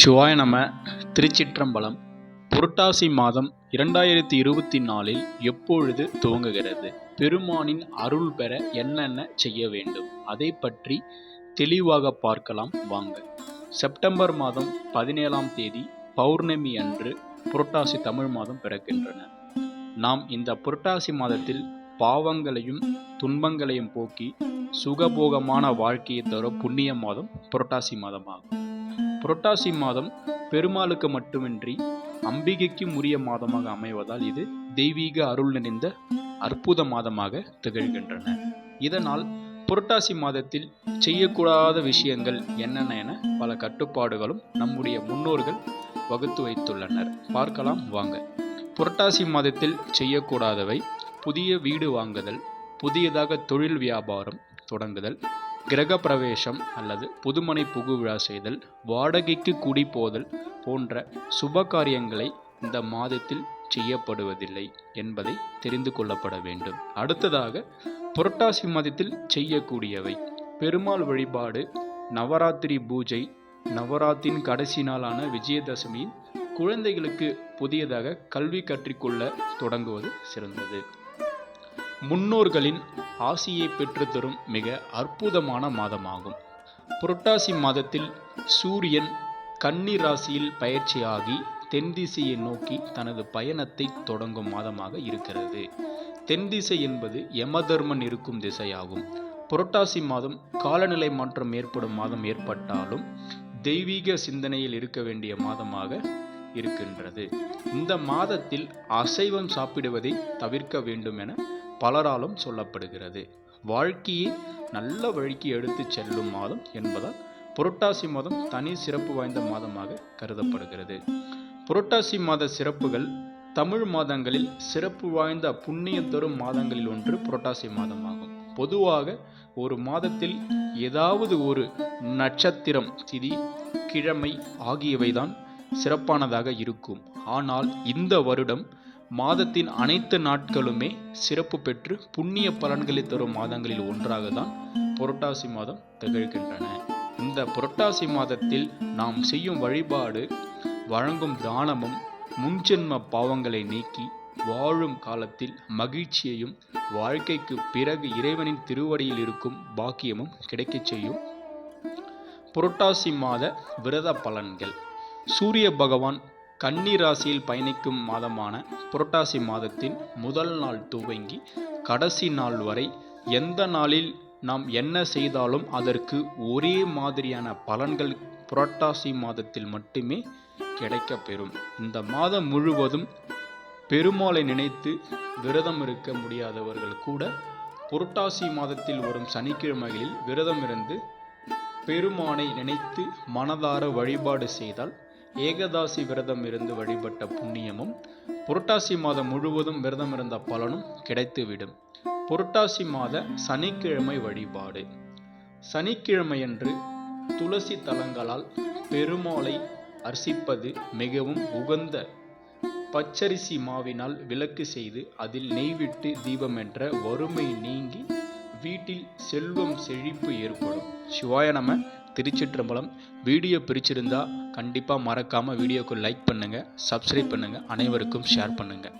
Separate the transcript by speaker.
Speaker 1: சிவாய நம திருச்சிற்றம்பலம் புரட்டாசி மாதம் இரண்டாயிரத்தி இருபத்தி நாலில் எப்பொழுது துவங்குகிறது? பெருமானின் அருள் பெற என்னென்ன செய்ய வேண்டும்? அதை பற்றி தெளிவாக பார்க்கலாம் வாங்க. செப்டம்பர் மாதம் பதினேழாம் தேதி பௌர்ணமி அன்று புரட்டாசி தமிழ் மாதம் பிறக்கின்றன. நாம் இந்த புரட்டாசி மாதத்தில் பாவங்களையும் துன்பங்களையும் போக்கி சுகபோகமான வாழ்க்கையை தரும் புண்ணிய மாதம் புரட்டாசி மாதமாகும். புரட்டாசி மாதம் பெருமாளுக்கு மட்டுமின்றி அம்பிகைக்கும் உரிய மாதமாக அமைவதால் இது தெய்வீக அருள் நிறைந்த அற்புத மாதமாக திகழ்கின்றன. இதனால் புரட்டாசி மாதத்தில் செய்யக்கூடாத விஷயங்கள் என்னென்ன என பல கட்டுப்பாடுகளும் நம்முடைய முன்னோர்கள் வகுத்து வைத்துள்ளனர். பார்க்கலாம் வாங்க. புரட்டாசி மாதத்தில் செய்யக்கூடாதவை புதிய வீடு வாங்குதல் புதியதாக தொழில் வியாபாரம் தொடங்குதல் கிரகப்பிரவேசம் அல்லது புதுமனை புகுவிழா செய்தல் வாடகைக்கு குடி போதல் போன்ற சுப காரியங்களை இந்த மாதத்தில் செய்யப்படுவதில்லை என்பதை தெரிந்து கொள்ளப்பட வேண்டும். அடுத்ததாக புரட்டாசி மாதத்தில் செய்யக்கூடியவை. பெருமாள் வழிபாடு நவராத்திரி பூஜை நவராத்திரின் கடைசி நாளான விஜயதசமியில் குழந்தைகளுக்கு புதியதாக கல்வி கற்றுக்கொள்ள தொடங்குவது சிறந்தது. முன்னோர்களின் ஆசியை பெற்றுத்தரும் மிக அற்புதமான மாதமாகும். புரட்டாசி மாதத்தில் சூரியன் கன்னி ராசியில் பயிற்சியாகி தென்திசையை நோக்கி தனது பயணத்தை தொடங்கும் மாதமாக இருக்கிறது. தென்திசை என்பது யமதர்மன் இருக்கும் திசையாகும். புரட்டாசி மாதம் காலநிலை மாற்றம் ஏற்படும் மாதம் ஏற்பட்டாலும் தெய்வீக சிந்தனையில் இருக்க வேண்டிய மாதமாக இருக்கின்றது. இந்த மாதத்தில் அசைவம் சாப்பிடுவதை தவிர்க்க வேண்டும் என பலராலும் சொல்லப்படுகிறது. வாழ்க்கையை நல்ல வழிக்கு எடுத்து செல்லும் மாதம் என்பதால் புரட்டாசி மாதம் தனி சிறப்பு வாய்ந்த மாதமாக கருதப்படுகிறது. புரட்டாசி மாத சிறப்புகள் தமிழ் மாதங்களில் சிறப்பு வாய்ந்த புண்ணியம் தரும் மாதங்களில் ஒன்று புரட்டாசி மாதமாகும். பொதுவாக ஒரு மாதத்தில் ஏதாவது ஒரு நட்சத்திரம் திதி கிழமை ஆகியவைதான் சிறப்பானதாக இருக்கும். ஆனால் இந்த வருடம் மாதத்தின் அனைத்து நாட்களுமே சிறப்பு பெற்று புண்ணிய பலன்களை தரும் மாதங்களில் ஒன்றாக தான் புரட்டாசி மாதம் திகழ்கின்றன. இந்த புரட்டாசி மாதத்தில் நாம் செய்யும் வழிபாடு வழங்கும் தானமும் முன்ஜென்ம பாவங்களை நீக்கி வாழும் காலத்தில் மகிழ்ச்சியையும் வாழ்க்கைக்கு பிறகு இறைவனின் திருவடியில் இருக்கும் பாக்கியமும் கிடைக்கச் செய்யும். புரட்டாசி மாத விரத பலன்கள். சூரிய பகவான் கன்னி ராசியில் பயணிக்கும் மாதமான புரட்டாசி மாதத்தின் முதல் நாள் துவங்கி கடைசி நாள் வரை எந்த நாளில் நாம் என்ன செய்தாலும் அதற்கு ஒரே மாதிரியான பலன்கள் புரட்டாசி மாதத்தில் மட்டுமே கிடைக்கப்பெறும் இந்த மாதம் முழுவதும் பெருமாளை நினைத்து விரதம் இருக்க முடியாதவர்கள் கூட புரட்டாசி மாதத்தில் வரும் சனிக்கிழமைகளில் விரதம் இருந்து பெருமானை நினைத்து மனதார வழிபாடு செய்தால் ஏகதாசி விரதம் இருந்து வழிபட்ட புண்ணியமும் புரட்டாசி மாதம் முழுவதும் விரதம் இருந்த பலனும் கிடைத்துவிடும். புரட்டாசி மாத சனிக்கிழமை வழிபாடு. சனிக்கிழமையன்று துளசி தலங்களால் பெருமாளை அர்சிப்பது மிகவும் உகந்த பச்சரிசி மாவினால் விளக்கு செய்து அதில் நெய்விட்டு தீபம் என்ற வறுமை நீங்கி வீட்டில் செல்வம் செழிப்பு ஏற்படும். சிவாய நம்ம திருச்சிற்றம்பலம். வீடியோ பிரிச்சிருந்தா கண்டிப்பாக மறக்காமல் வீடியோக்கு லைக் பண்ணுங்கள் சப்ஸ்கிரைப் பண்ணுங்கள் அனைவருக்கும் ஷேர் பண்ணுங்கள்